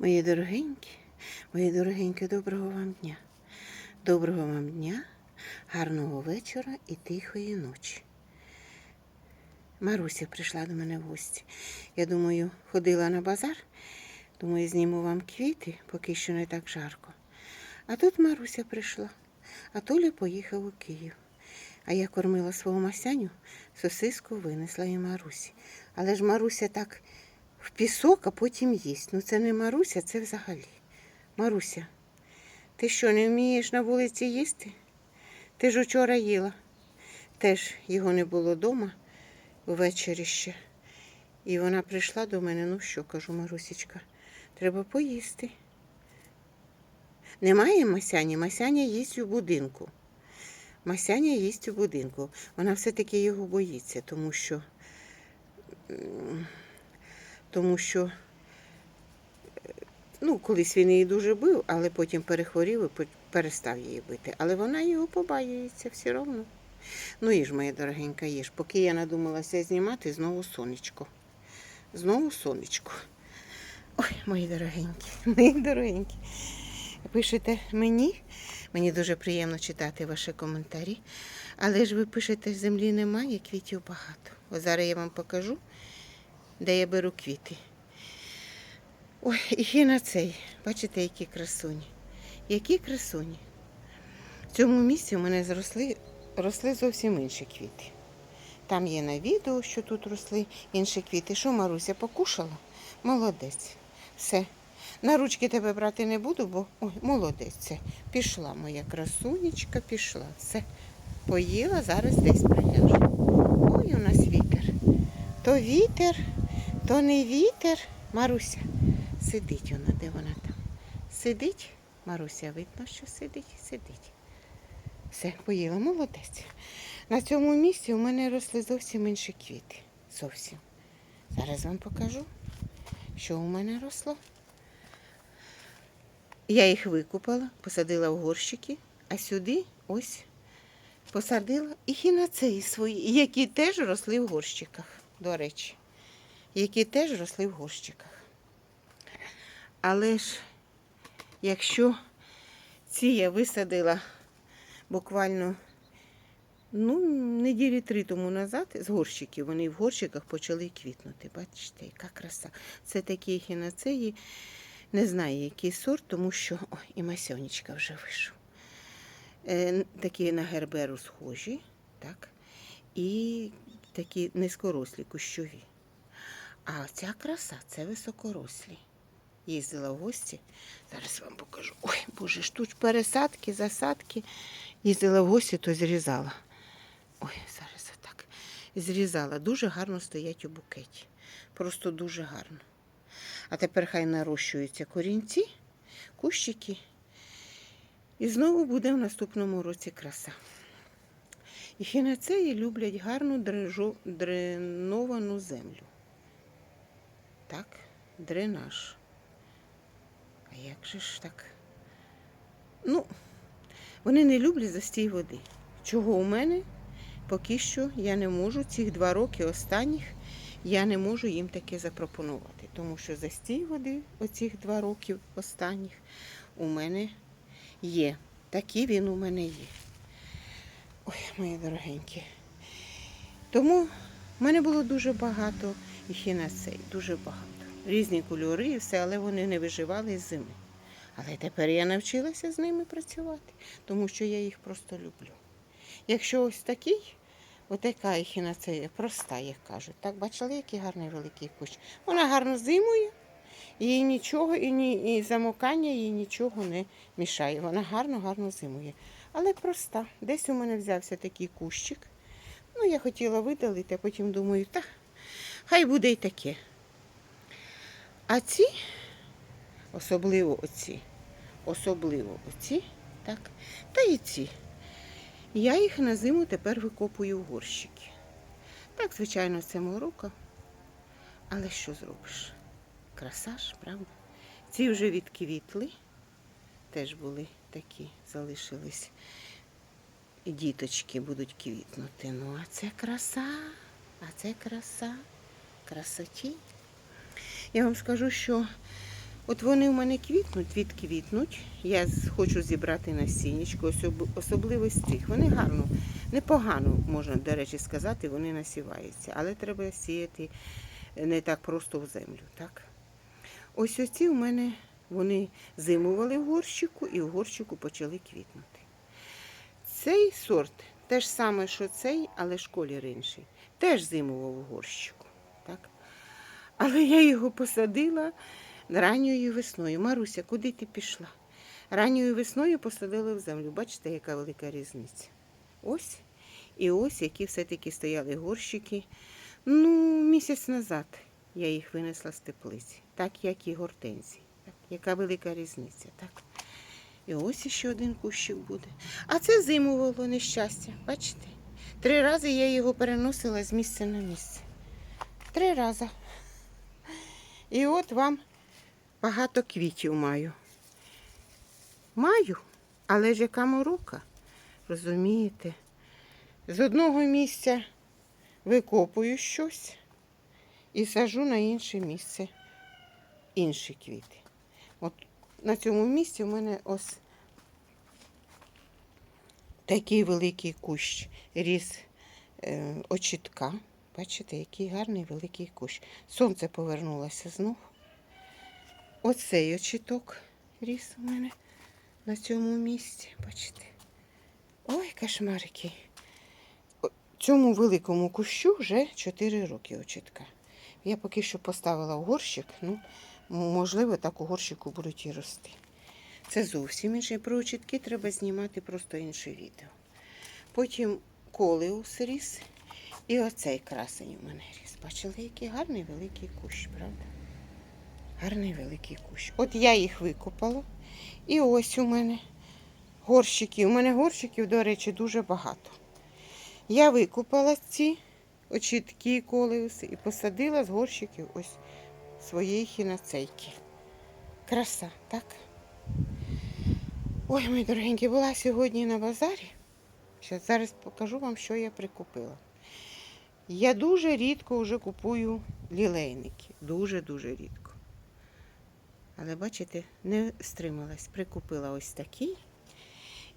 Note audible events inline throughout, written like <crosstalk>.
Мої дорогенькі, мої дорогенькі, доброго вам дня. Доброго вам дня, гарного вечора і тихої ночі. Маруся прийшла до мене в гості. Я думаю, ходила на базар, думаю, зніму вам квіти, поки що не так жарко. А тут Маруся прийшла, а Толя поїхав у Київ. А я кормила свого Масяню, сосиску винесла і Марусі. Але ж Маруся так в пісок, а потім їсть. Ну це не Маруся, це взагалі. Маруся, ти що, не вмієш на вулиці їсти? Ти ж учора їла. Теж його не було вдома ввечері ще. І вона прийшла до мене, ну що, кажу, Марусічка, треба поїсти. Немає Масяні, Масяня їсть у будинку. Масяня їсть у будинку. Вона все-таки його боїться, тому що, тому що е, ну, колись він її дуже бив, але потім перехворів і перестав її бити. Але вона його побаюється все одно. Ну їж, моя дорогенька, їж. Поки я надумалася знімати, знову сонечко. Знову сонечко. Ой, мої дорогенькі, <laughs> мої дорогенькі. Пишете мені, мені дуже приємно читати ваші коментарі. Але ж ви пишете, землі немає, квітів багато. Ось зараз я вам покажу, де я беру квіти. Ой, і на цей. Бачите, які красуні. Які красуні. В цьому місці у мене зросли, росли зовсім інші квіти. Там є на відео, що тут росли інші квіти. Що, Маруся, покушала? Молодець. Все. На ручки тебе брати не буду, бо ой, молодець. Це. Пішла моя красунечка, пішла. Все. Поїла, зараз десь приляже. Ой, у нас вітер. То вітер, то не вітер. Маруся, сидить вона, де вона там? Сидить? Маруся, видно, що сидить, сидить. Все, поїла, молодець. На цьому місці у мене росли зовсім інші квіти. Зовсім. Зараз вам покажу, що у мене росло. Я їх викупала, посадила в горщики, а сюди ось посадила і хінацеї свої, які теж росли в горщиках, до речі, які теж росли в горщиках. Але ж, якщо ці я висадила буквально ну, неділі три тому назад з горщиків, вони в горщиках почали квітнути. Бачите, яка краса. Це такі хінацеї, не знаю, який сорт, тому що ой, і масьонечка вже вийшов. Е, такі на герберу схожі, так? І такі низькорослі, кущові. А ця краса це високорослі. Їздила в гості. Зараз вам покажу. Ой, боже ж, тут пересадки, засадки. Їздила в гості, то зрізала. Ой, зараз отак. Зрізала. Дуже гарно стоять у букеті. Просто дуже гарно. А тепер хай нарощуються корінці, кущики. І знову буде в наступному році краса. І хінацеї люблять гарну дреновану землю. Так, дренаж. А як же ж так? Ну, вони не люблять застій води. Чого у мене поки що я не можу цих два роки останніх я не можу їм таке запропонувати. Тому що застій води оцих два роки останніх у мене є. Такий він у мене є. Ой, мої дорогенькі. Тому в мене було дуже багато ехінацей, дуже багато. Різні кольори і все, але вони не виживали з зими. Але тепер я навчилася з ними працювати, тому що я їх просто люблю. Якщо ось такий, отака ехінацея, проста, як кажуть. Так, бачили, який гарний великий кущ. Вона гарно зимує, їй нічого, і, ні, і замокання їй нічого не мішає. Вона гарно-гарно зимує. Але проста. Десь у мене взявся такий кущик. Ну, я хотіла видалити, а потім думаю, та хай буде й таке. А ці, особливо оці, особливо оці, так, та і ці. Я їх на зиму тепер викопую в горщики. Так, звичайно, це морока. Але що зробиш? Краса ж, правда? Ці вже відквітли, теж були такі, залишились. Діточки будуть квітнути. Ну, а це краса, а це краса, красоті. Я вам скажу, що От вони в мене квітнуть, відквітнуть. Я хочу зібрати насіннячко, особ- особливо з цих. Вони гарно, непогано, можна, до речі, сказати, вони насіваються. Але треба сіяти не так просто в землю. так? Ось оці у мене вони зимували в горщику і в горщику почали квітнути. Цей сорт те ж саме, що цей, але ж колір інший. Теж зимував у горщику. Але я його посадила ранньою весною. Маруся, куди ти пішла? Ранньою весною посадили в землю. Бачите, яка велика різниця? Ось. І ось, які все-таки стояли горщики. Ну, місяць назад я їх винесла з теплиці, так як і гортензії. Так, яка велика різниця, так? І ось ще один кущик буде. А це зимувало нещастя, бачите? Три рази я його переносила з місця на місце. Три рази. І от вам багато квітів маю. Маю, але ж яка морока, розумієте? З одного місця викопую щось і сажу на інше місце інші квіти. От на цьому місці у мене ось такий великий кущ ріс е, очітка. Бачите, який гарний великий кущ. Сонце повернулося знов. Оцей очіток ріс у мене на цьому місці. Бачите? Ой, кошмар який. О, Цьому великому кущу вже 4 роки очітка. Я поки що поставила в горщик, ну, можливо, так у горщику будуть і рости. Це зовсім інше. Про очітки треба знімати просто інше відео. Потім колеус ріс. І оцей красень у мене ріс. Бачили, який гарний великий кущ, правда? Гарний великий кущ. От я їх викопала. І ось у мене горщики. У мене горщиків, до речі, дуже багато. Я викопала ці очітки колеуси і посадила з горщиків ось своєї хіноцейки. Краса, так? Ой, мої дорогенькі, була сьогодні на базарі. Зараз покажу вам, що я прикупила. Я дуже рідко вже купую лілейники. Дуже-дуже рідко. Але бачите, не стрималась. Прикупила ось такі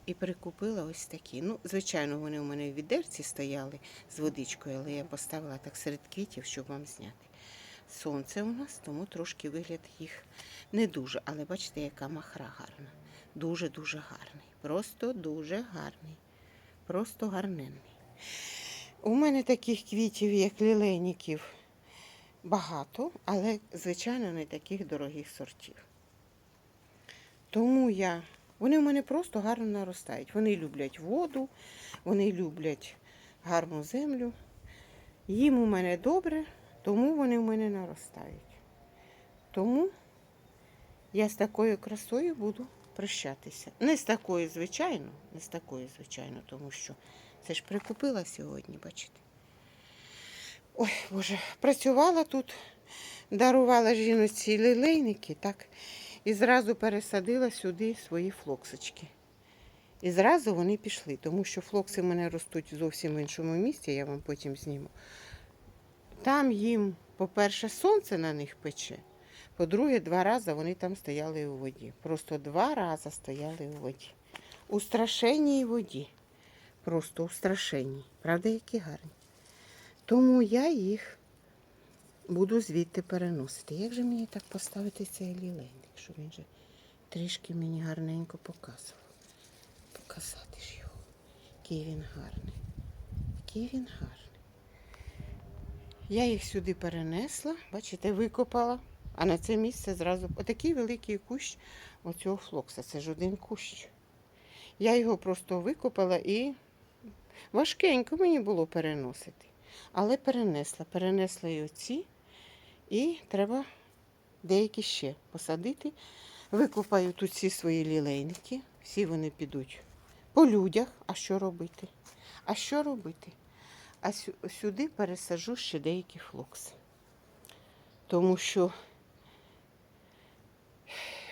і прикупила ось такі. Ну, звичайно, вони у мене в відерці стояли з водичкою, але я поставила так серед квітів, щоб вам зняти. Сонце у нас, тому трошки вигляд їх не дуже. Але бачите, яка махра гарна. Дуже-дуже гарний. Просто дуже гарний. Просто гарненний. У мене таких квітів, як лілейників, багато, але, звичайно, не таких дорогих сортів. Тому я. Вони в мене просто гарно наростають. Вони люблять воду, вони люблять гарну землю. Їм у мене добре, тому вони в мене наростають. Тому я з такою красою буду прощатися. Не з такою, звичайно, не з такою, звичайно, тому що це ж прикупила сьогодні, бачите. Ой, Боже, працювала тут, дарувала жіночці лілейники, так, і зразу пересадила сюди свої флоксочки. І зразу вони пішли, тому що флокси в мене ростуть зовсім в іншому місці, я вам потім зніму. Там їм, по-перше, сонце на них пече. По-друге, два рази вони там стояли у воді. Просто два рази стояли у воді. У страшенній воді. Просто у страшенній. Правда, які гарні. Тому я їх буду звідти переносити. Як же мені так поставити цей лілейник, щоб він же трішки мені гарненько показував. Показати ж його. Який він гарний. Який він гарний. Я їх сюди перенесла, бачите, викопала. А на це місце зразу отакий великий кущ оцього флокса. Це ж один кущ. Я його просто викопала і важкенько мені було переносити. Але перенесла. Перенесла і оці, і треба деякі ще посадити. Викопаю тут всі свої лілейники. Всі вони підуть по людях. А що робити? А що робити? А сюди пересаджу ще деякі флокси. Тому що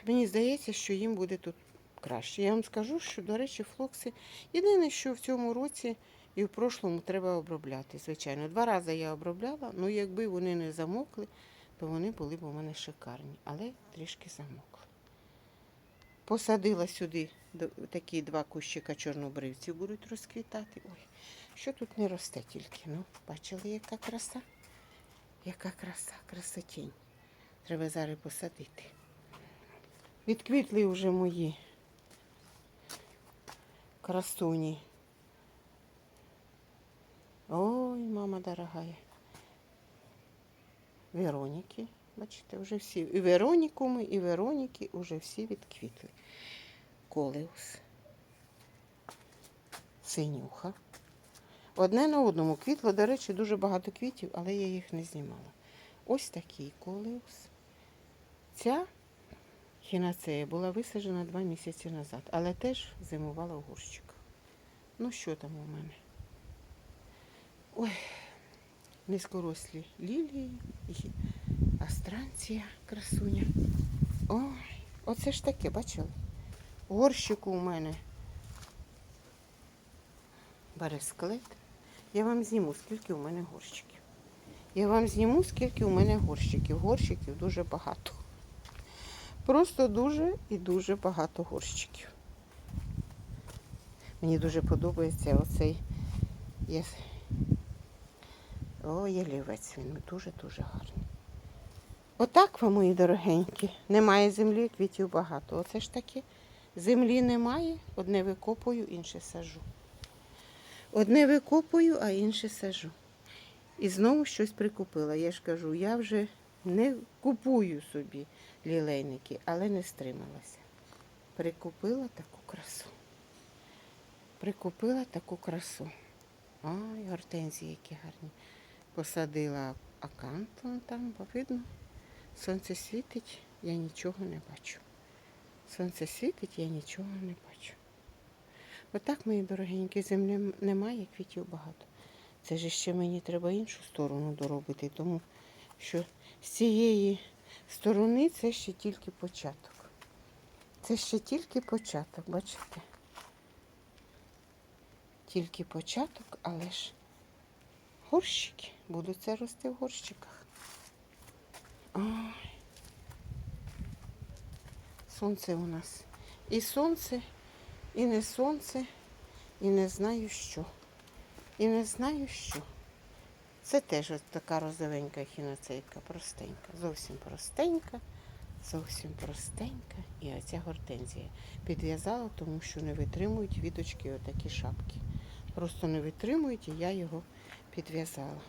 мені здається, що їм буде тут краще. Я вам скажу, що, до речі, флокси єдине, що в цьому році і в прошлому треба обробляти. Звичайно, два рази я обробляла, ну якби вони не замокли, то вони були б у мене шикарні, але трішки замокли. Посадила сюди такі два кущика чорнобривців будуть розквітати. Ой, що тут не росте тільки. Ну, бачили, яка краса? Яка краса, красотінь. Треба зараз посадити. Відквітли вже мої красуні. Ой, мама дорогая. Вероніки. Бачите, вже всі. І Веронікуми, і Вероніки вже всі відквітли. Колеус. Синюха. Одне на одному квітло, до речі, дуже багато квітів, але я їх не знімала. Ось такий колеус. Ця хінацея була висаджена два місяці назад, але теж зимувала в. Ну, що там у мене? Ой, низькорослі лілії, і астранція, красуня. Ой, оце ж таке, бачили? В горщику у мене бересклет. Я вам зніму, скільки у мене горщиків. Я вам зніму, скільки у мене горщиків. Горщиків дуже багато. Просто дуже і дуже багато горщиків. Мені дуже подобається оцей є... О, ялівець, він дуже-дуже гарний. Отак ви, мої дорогенькі. Немає землі, квітів багато. Оце ж таки. Землі немає, одне викопую, інше сажу. Одне викопую, а інше сажу. І знову щось прикупила. Я ж кажу, я вже не купую собі лілейники, але не стрималася. Прикупила таку красу. Прикупила таку красу. Ай, гортензії які гарні. Посадила акант там, бо видно. Сонце світить, я нічого не бачу. Сонце світить, я нічого не бачу. Отак, мої дорогенькі, землі немає, квітів багато. Це ж ще мені треба іншу сторону доробити, тому що з цієї сторони це ще тільки початок. Це ще тільки початок, бачите? Тільки початок, але ж горщики. Будуть це рости в горщиках. Ой. Сонце у нас. І сонце, і не сонце, і не знаю що. І не знаю що. Це теж от така розовенька хіноцейка, простенька, зовсім простенька, зовсім простенька. І оця гортензія підв'язала, тому що не витримують віточки отакі шапки. Просто не витримують, і я його підв'язала.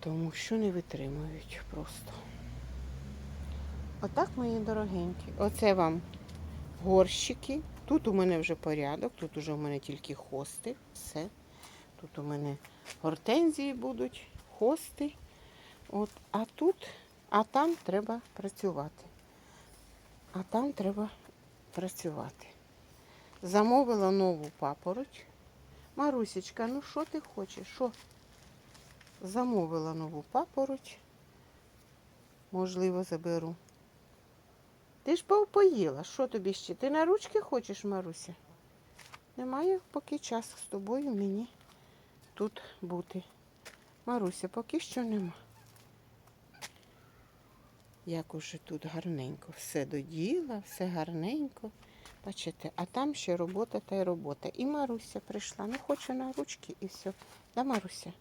Тому що не витримують просто. Отак, мої дорогенькі. Оце вам горщики. Тут у мене вже порядок, тут уже у мене тільки хости. Все. Тут у мене гортензії будуть, хости. От. А тут, а там треба працювати. А там треба працювати. Замовила нову папороть. Марусечка, ну що ти хочеш? Що? Замовила нову папороть. Можливо, заберу. Ти ж поїла. Що тобі ще? Ти на ручки хочеш, Маруся? Немає поки часу з тобою мені тут бути. Маруся, поки що нема. Як уже тут гарненько. Все доділа, все гарненько. Бачите, а там ще робота та й робота. І Маруся прийшла. Ну, хочу на ручки і все. Да, Маруся?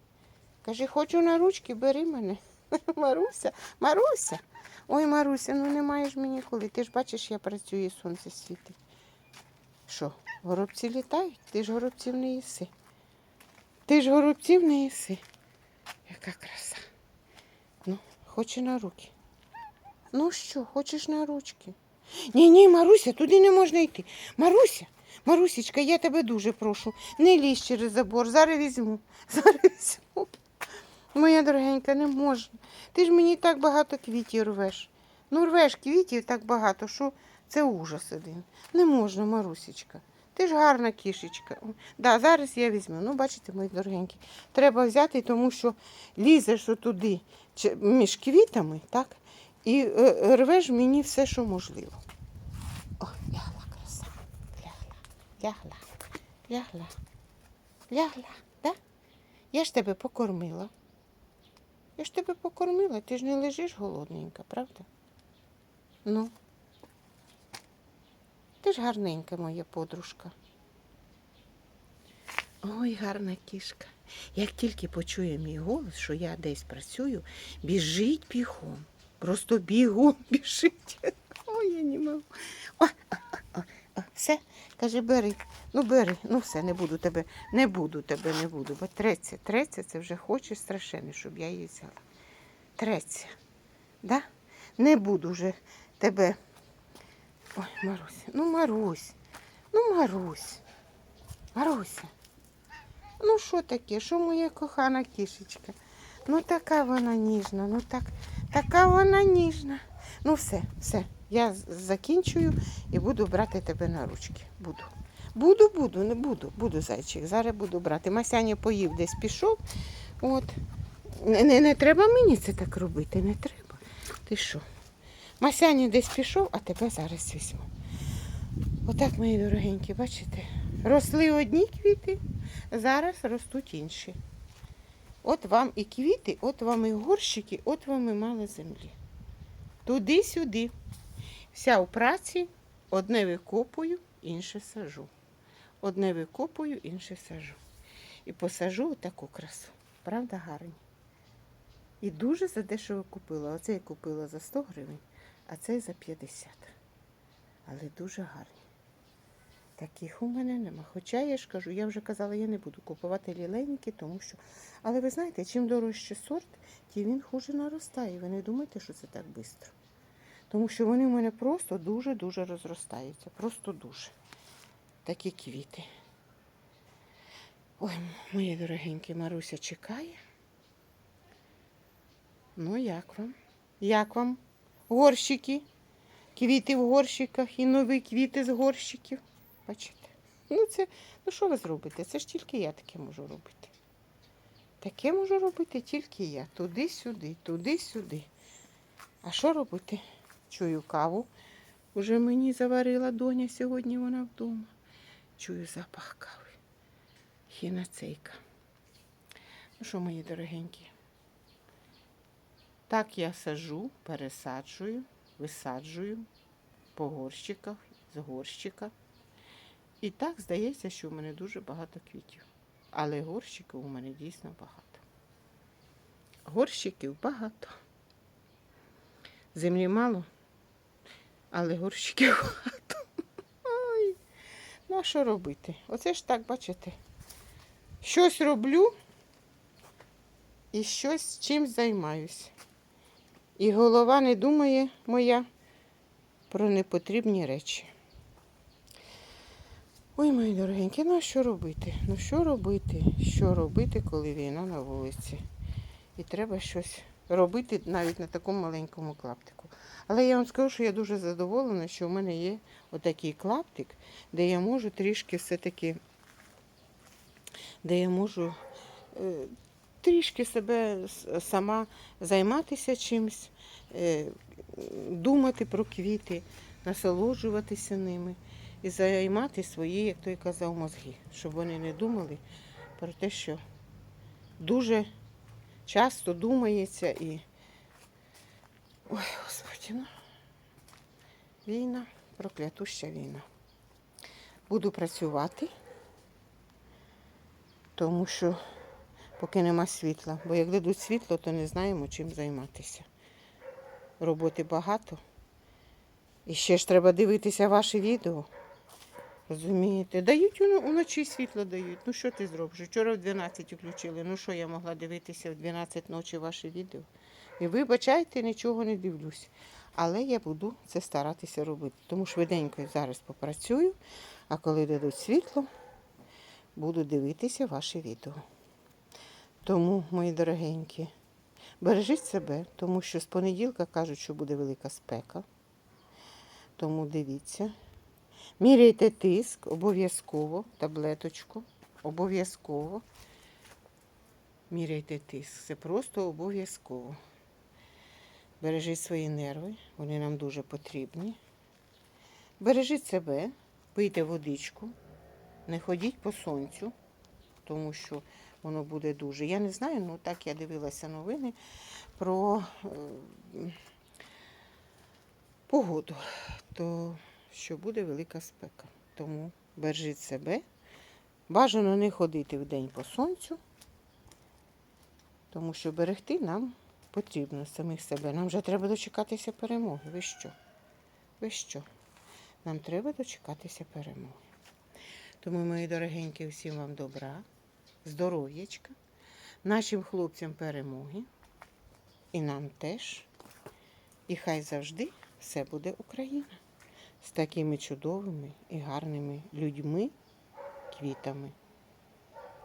Кажи, хочу на ручки, бери мене. <laughs> Маруся, Маруся. Ой, Маруся, ну немає ж мені коли. Ти ж бачиш, я працюю, і сонце світить. Що, горобці літають? Ти ж горобців не їси. Ти ж горобців не їси. Яка краса. Ну, хоче на руки. Ну що, хочеш на ручки? Ні, ні, Маруся, туди не можна йти. Маруся, Марусечка, я тебе дуже прошу. Не лізь через забор, зараз візьму. <laughs> Зараз візьму. Моя дорогенька, не можна. Ти ж мені так багато квітів рвеш. Ну, рвеш квітів так багато, що це ужас один. Не можна, Марусечка. Ти ж гарна кішечка. Да, зараз я візьму. Ну, бачите, мої дорогенькі, треба взяти, тому що лізеш отуди між квітами, так? І е, рвеш мені все, що можливо. О, лягла краса. Лягла, лягла, лягла, лягла, да? Я ж тебе покормила. Я ж тебе покормила, ти ж не лежиш голодненька, правда? Ну. Ти ж гарненька моя подружка. Ой, гарна кішка. Як тільки почує мій голос, що я десь працюю, біжить бігом. Просто бігом <laughs> біжить. Ой, я не можу. О, о, о, о, все, каже, бери. Ну бери, ну все, не буду тебе, не буду тебе, не буду. Бо треться, треться, це вже хоче страшенно, щоб я її взяла. Треться. Да? Не буду вже тебе. Ой, Маруся, ну Марусь, ну Марусь, Маруся. Ну що таке? Що моя кохана кішечка? Ну така вона ніжна, ну так, така вона ніжна. Ну все, все. Я закінчую і буду брати тебе на ручки. Буду. Буду, буду, не буду, буду зайчик. Зараз буду брати. Масяня поїв десь пішов. От. Не, не, не треба мені це так робити, не треба. Ти що? Масяня десь пішов, а тебе зараз візьму. Отак, мої дорогенькі, бачите? Росли одні квіти, зараз ростуть інші. От вам і квіти, от вам і горщики, от вам і мало землі. Туди-сюди. Вся у праці, одне викопую, інше сажу. Одне викопую, інше сажу. І посажу таку красу. Правда, гарні. І дуже за дешево купила. Оце я купила за 100 гривень, а цей за 50. Але дуже гарні. Таких у мене нема. Хоча я ж кажу, я вже казала, я не буду купувати лілейники, тому що. Але ви знаєте, чим дорожче сорт, тим він хуже наростає. Ви не думайте, що це так швидко. Тому що вони в мене просто дуже-дуже розростаються. Просто дуже. Такі квіти. Ой, мої дорогенькі, Маруся чекає. Ну, як вам? Як вам? Горщики? Квіти в горщиках і нові квіти з горщиків. Бачите? Ну, це, ну що ви зробите? Це ж тільки я таке можу робити. Таке можу робити тільки я. Туди-сюди, туди-сюди. А що робити? Чую каву. Уже мені заварила доня сьогодні вона вдома. Чую запах кави. Хінацейка. Ну що, мої дорогенькі? Так я сажу, пересаджую, висаджую по горщиках, з горщика. І так здається, що в мене дуже багато квітів. Але горщиків у мене дійсно багато. Горщиків багато. Землі мало, але горщиків <laughs> багато. Ой. Ну, а що робити? Оце ж так, бачите. Щось роблю і щось чимсь займаюсь. І голова не думає моя про непотрібні речі. Ой, мої дорогенькі, ну а що робити? Ну що робити? Що робити, коли війна на вулиці? І треба щось робити навіть на такому маленькому клаптику. Але я вам скажу, що я дуже задоволена, що в мене є отакий клаптик, де я можу трішки все-таки, де я можу е, трішки себе сама займатися чимось, е, думати про квіти, насолоджуватися ними і займати свої, як той казав, мозги, щоб вони не думали про те, що дуже часто думається і. Ой, Господи, ну. Війна, проклятуща війна. Буду працювати, тому що поки нема світла. Бо як дадуть світло, то не знаємо, чим займатися. Роботи багато. І ще ж треба дивитися ваші відео. Розумієте? Дають уночі світло дають. Ну що ти зробиш? Вчора в 12 включили. Ну що я могла дивитися в 12 ночі ваші відео? І вибачайте, нічого не дивлюсь. Але я буду це старатися робити. Тому швиденько зараз попрацюю, а коли дадуть світло, буду дивитися ваші відео. Тому, мої дорогенькі, бережіть себе, тому що з понеділка кажуть, що буде велика спека. Тому дивіться. Міряйте тиск обов'язково, таблеточку. Обов'язково. Міряйте тиск. Це просто обов'язково. Бережіть свої нерви, вони нам дуже потрібні. Бережіть себе, пийте водичку, не ходіть по сонцю, тому що воно буде дуже. Я не знаю, ну так я дивилася новини про е, погоду, то що буде велика спека. Тому бережіть себе. Бажано не ходити в день по сонцю, тому що берегти нам потрібно самих себе. Нам вже треба дочекатися перемоги. Ви що? Ви що? Нам треба дочекатися перемоги. Тому, мої дорогенькі, всім вам добра, здоров'ячка, нашим хлопцям перемоги. І нам теж. І хай завжди все буде Україна з такими чудовими і гарними людьми, квітами.